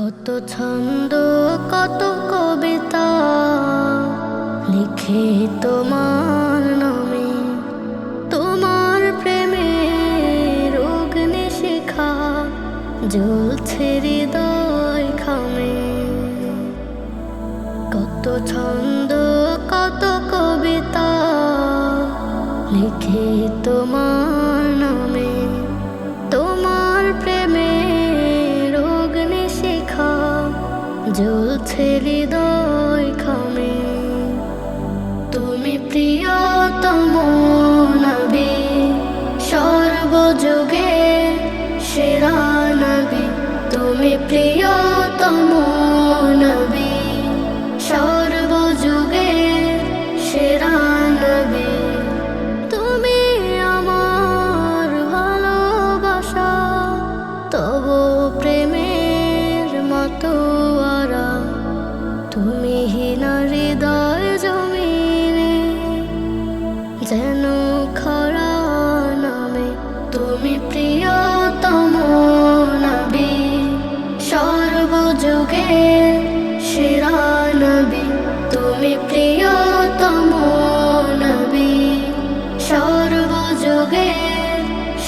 কত ছন্দ, কত কবিতা লিখে তোমার নামে। তোমার প্রেমের অগ্নি শিখা, জ্বলছে হৃদয় খামে কত ছন্দ, কত কবিতা লিখে তোমার হৃদয় খামে। তুমি প্রিয়তম নবী সর্বযুগে সেরা নবী। তুমি প্রিয়তম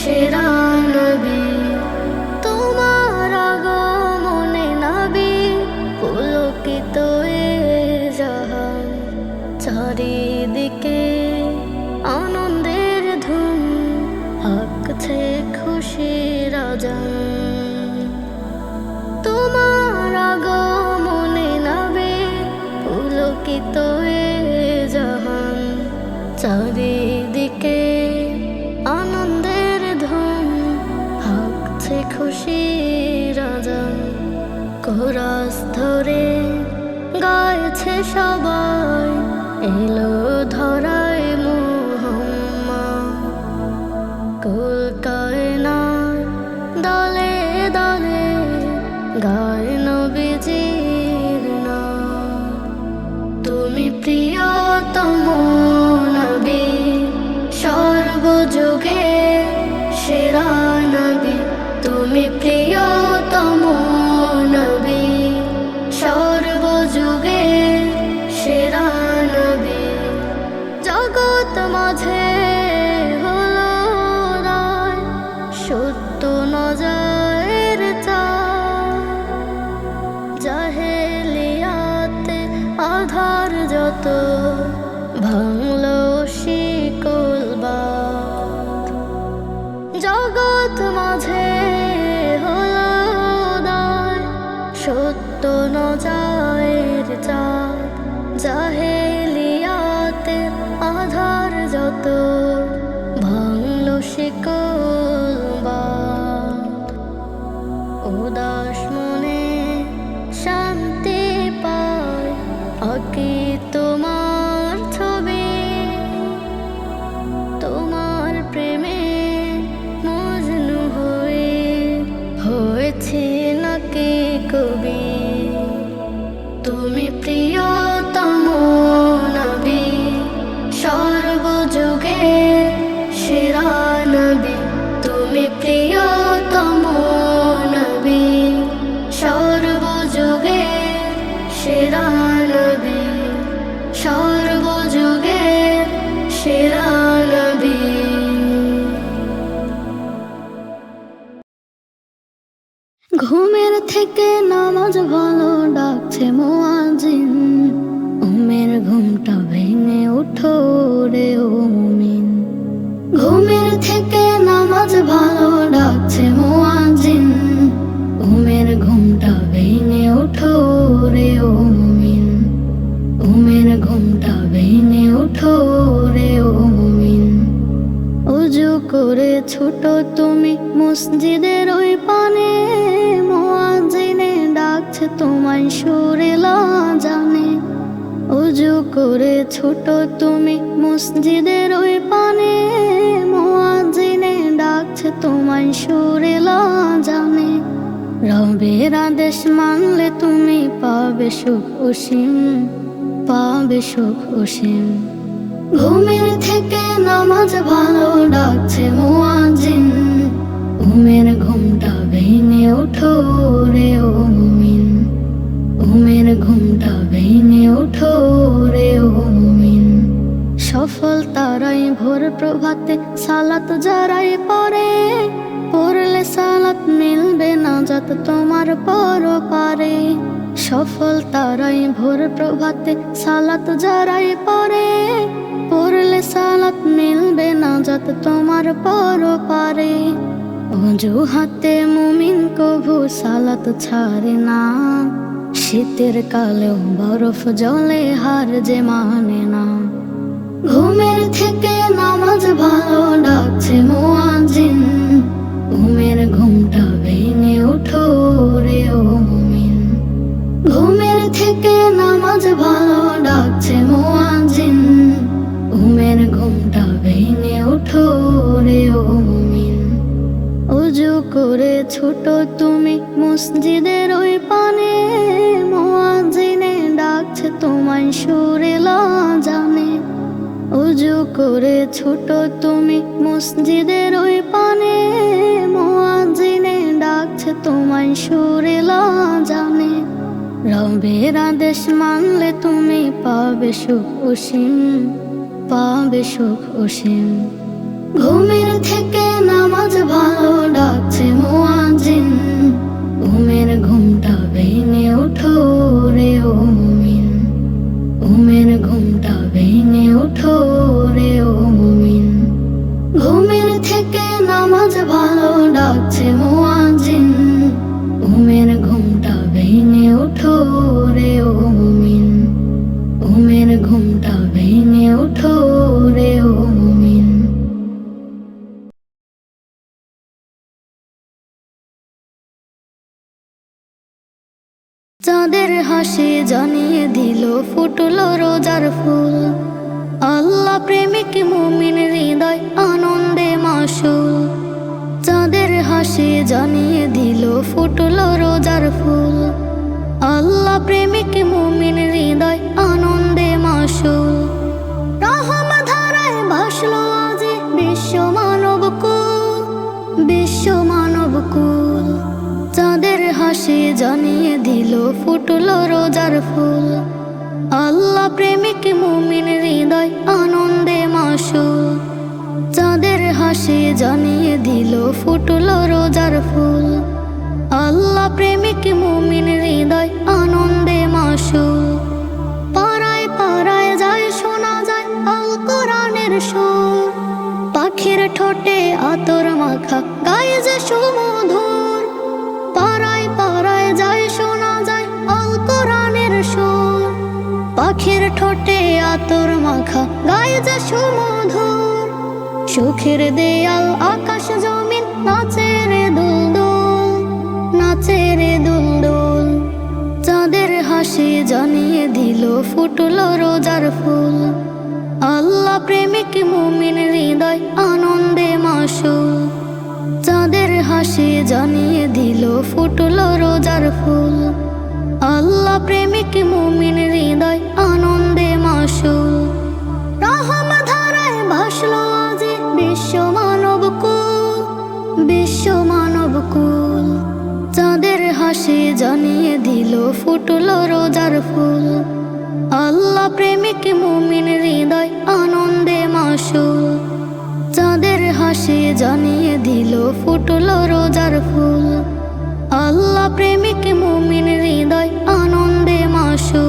সেরা নবী। সবাই এলো ধরায় মোহাম্মা কুল কায়না দলে দলে গায় নবীজির নাম। তুমি প্রিয়তম নবী, সর্বযুগে সেরা নবী। তুমি tuh. সেরা ছোট তুমি মসজিদের ওই পানে মোয়াজিনে ডাকছে তোমায় সুরেলা জানে উজু করে ছোট তুমি মসজিদের ওই পানে মোয়াজিনে ডাকছে তোমায় সুরেলা জানে রবের আদেশ মানলে তুমি পাবে সুখ অসীম পাবে সুখ অসীম ঘুমের থেকে নামাজ ভালো ডাকছে মুয়াজিন ঘুমের ঘুমটা ভেঙে ওঠো রে ও মুমিন। ঘুমের ঘুমটা ভেঙে ওঠো রে ও মুমিন। সফল তারাই ভোর প্রভাতে, সালাত যারাই পরে পড়লে সালাত মিলবে না যাত তোমার পর পারে সফল তারাই ভোর প্রভাতে সালাত যারাই পরে পড়লে সালাত মিলবে না যত তোমার পর পারে অজু হাতে মুমিন কভু সালাত ছাড়ে না, শীতের কালেও বরফ জলে হার যে মানে না। ঘুমের থেকে নামাজ ভালো ছোট তুমি মসজিদের ওই পানে, মোয়াজিনে ডাকছে তোমায় সুরে জানে উজু করে ছোট তুমি মসজিদের ওই পানে, মোয়াজিনে ডাকছে তোমায় সুরে জানে রবের আদেশ মানলে তুমি পাবে সুখ অসীম পাবে সুখ অসীম ঘুমের থেকে নামাজ ভালো ডাকছে মোয়াজিন ঘুমের ঘুমটা ভেঙে ওঠো রে ও মুমিন। ঘুমের ঘুমটা ফুটলো রোজার ফুল। আল্লাহ প্রেমিক মুমিন হৃদয় আনন্দে মাসুল চাঁদের হাসি জানিয়ে দিল ফুটলো রোজার ফুল। আল্লাহ প্রেমিক মুমিন হৃদয় আনন্দে মাসুল রহম ধারায় ভাসলো বিশ্ব মানব কুল। বিশ্ব মানব কুল। চাঁদের হাসি জানিয়ে দিল ফুটলো রোজার ফুল। আল্লাহ প্রেমিক মুমিন হৃদয় আনন্দে মাসু চাঁদের হাসি জানিয়ে দিল, ফুটলো রোজার ফুল। আল্লাহ প্রেমিক মুমিন হৃদয় আনন্দে মাসু পাড়ায় পাড়ায় যায়, শোনা যায় আল কোরআনের সুর। পাখির ঠোঁটে আতর মাখা গায়ে যে সুমধুর। পাড়ায় পাড়ায় যায়, শোনা যায় আল কোরআনের সুর পাখির ঠোঁটে আতর মাখা, গায়ে যে সুমধুর। সুখের দেয়াল, আকাশ জমিন নাচে রে দুলদুল নাচে রে দুলদুল। চাঁদের হাসি জানিয়ে দিল, ফুটল রোজার ফুল। আল্লাহ প্রেমিক মুমিন হৃদয়, আনন্দে মাসুল। চাঁদের হাসি জানিয়ে দিল, ফুটল রোজার ফুল। আল্লাহ প্রেমিক মুমিন হৃদয় আনন্দে মাসুল রহম ধারায় ভাসলো আজি বিশ্ব মানব কুল, বিশ্ব মানব কুল। চাঁদের হাসি জানিয়ে দিল, ফুটলো রোজার ফুল। আল্লাহ প্রেমিক মুমিন হৃদয় আনন্দে মাসুল চাঁদের হাসি জানিয়ে দিল, ফুটলো রোজার ফুল। আল্লাহ প্রেমিক মুমিন হৃদয় আনন্দে মাসু।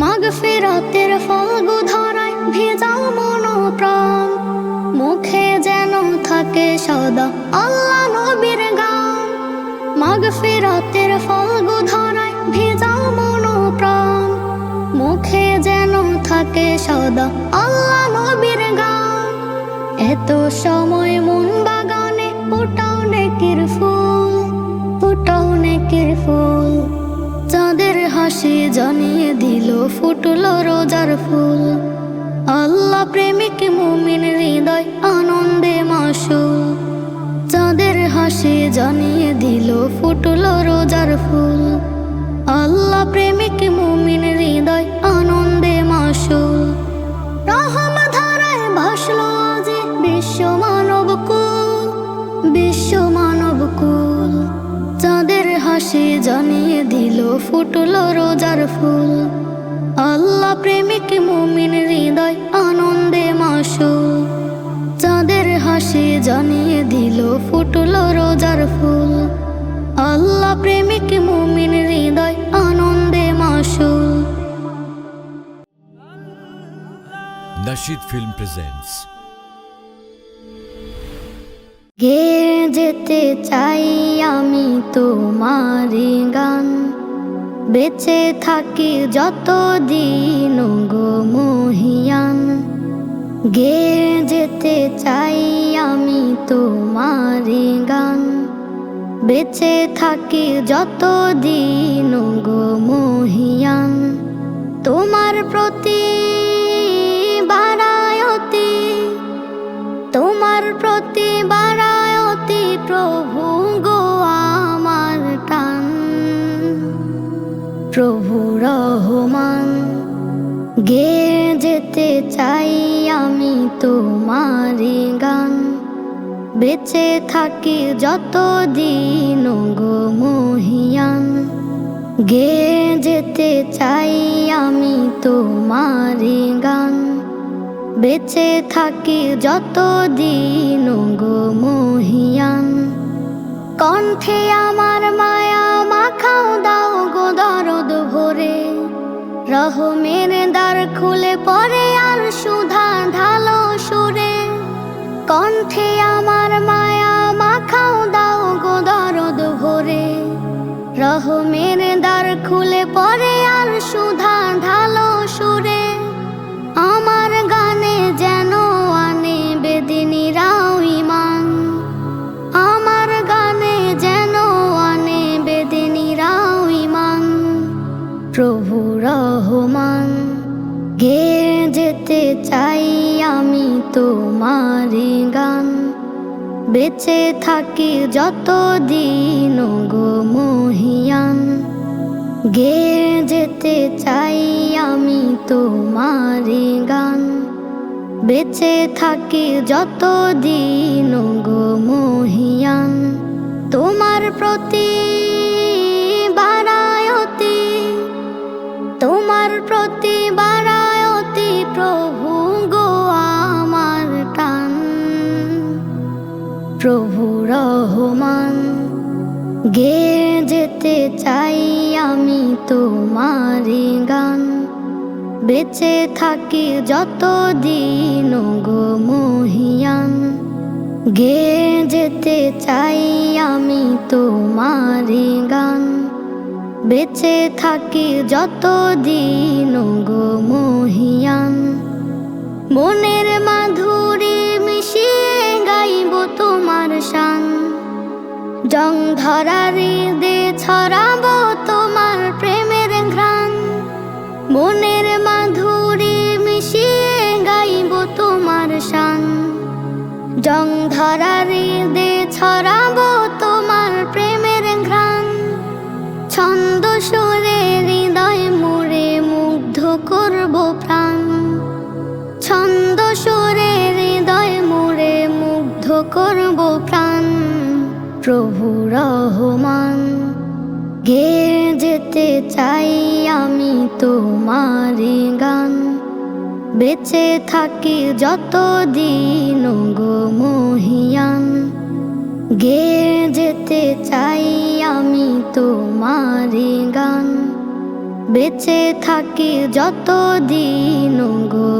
মাগ ফেরাতের ফাল্গু ধারায় ভেজা মন প্রাণ মুখে যেন থাকে সদা আল্লাহ নবীর গান। মাগ ফেরাতের ফাল্গু ধারায় ভেজা মন প্রাণ মুখে যেন থাকে সদা আল্লাহ নবীর গান। এত সময় মন বাগানে ফুটাও নেকির ফুল। ফুটাও নেকির ফুল। চাঁদের হাসি জানিয়ে দিল, ফুটলো রোজার ফুল। আল্লাহ প্রেমিক মুমিন হৃদয়, আনন্দে মাসুল। চাঁদের হাসি জানিয়ে দিল, ফুটলো রোজার ফুল। আল্লাহ প্রেমিক মুমিন হৃদয়, আনন্দে দিল, ফুটল রোজার ফুল। আল্লাহ প্রেমিক মুমিন হৃদয় আনন্দে মাসুল। হাসি জানিয়ে দিল, ফুটল রোজার ফুল। আল্লাহ প্রেমিক মুমিন হৃদয় আনন্দে মাসুল। Nashid Film presents গে যেতে চাই আমি তোমারি গান। বেঁচে থাকি যত দিন গো মহিয়ান। গে যেতে চাই আমি তোমারি গান। বেঁচে থাকি যত দিন গো মহিয়ান। তোমার প্রতি গে যেতে চাই আমি তোমারি গান। বেঁচে থাকি যত দিন গো মহিয়ান। গে যেতে চাই আমি তোমারি গান। বেঁচে থাকি যত দিন গো মহিয়ান। কণ্ঠে আমার মায়া মাখাও দাও রহমের দ্বার খুলে পরে আর সুধা ঢালো সুরে। কণ্ঠে আমার মায়া মাখাও দাও গো দরদ ভরে। রহমের দ্বার খুলে পরে আর সুধা ঢালো সুরে। তোমারি গান। বেঁচে থাকি যত দিন গো মহিয়ান। গে যেতে চাই আমি তোমারি গান। বেঁচে থাকি যত দিন গো মহিয়ান। তোমার প্রতি বারায়তি, তোমার প্রতি বারায়তি প্রভু রহমান, গে যেতে চাই আমি তোমারি গান। বেঁচে থাকি যত দিন গো মহিয়ান, গে যেতে চাই আমি তোমারি গান। বেঁচে থাকি যত দিন গো মহিয়ান, মনের মাধুরী মিশিয়ে জং ধরার দে ছড়াবো তোমার প্রেমের ঘ্রাণ। মনের মাধুরী মিশিয়ে গাইব তোমার শান। জং ধরার দে ছড়াবো প্রভু রহমান, গে যেতে চাই আমি তোমারি গান। বেঁচে থাকি যত দিন গো মহিয়ান, গে যেতে চাই আমি তোমারি গান। বেঁচে থাকি যত দিন গো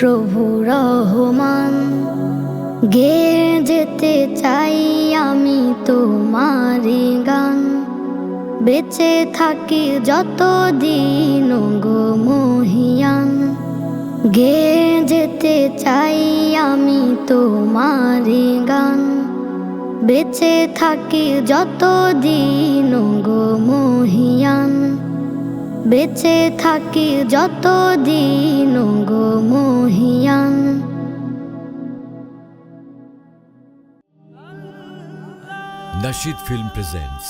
প্রভু রহমান গে যেতে চাই আমি তোমারি গান। বেঁচে থাকি যত দিন গো মহিয়ান গে যেতে চাই আমি তোমারি গান। বেঁচে থাকি যত দিন গো মহিয়ান বেঁচে থাকি যত দিন গো মহিয়ান Nashid Film presents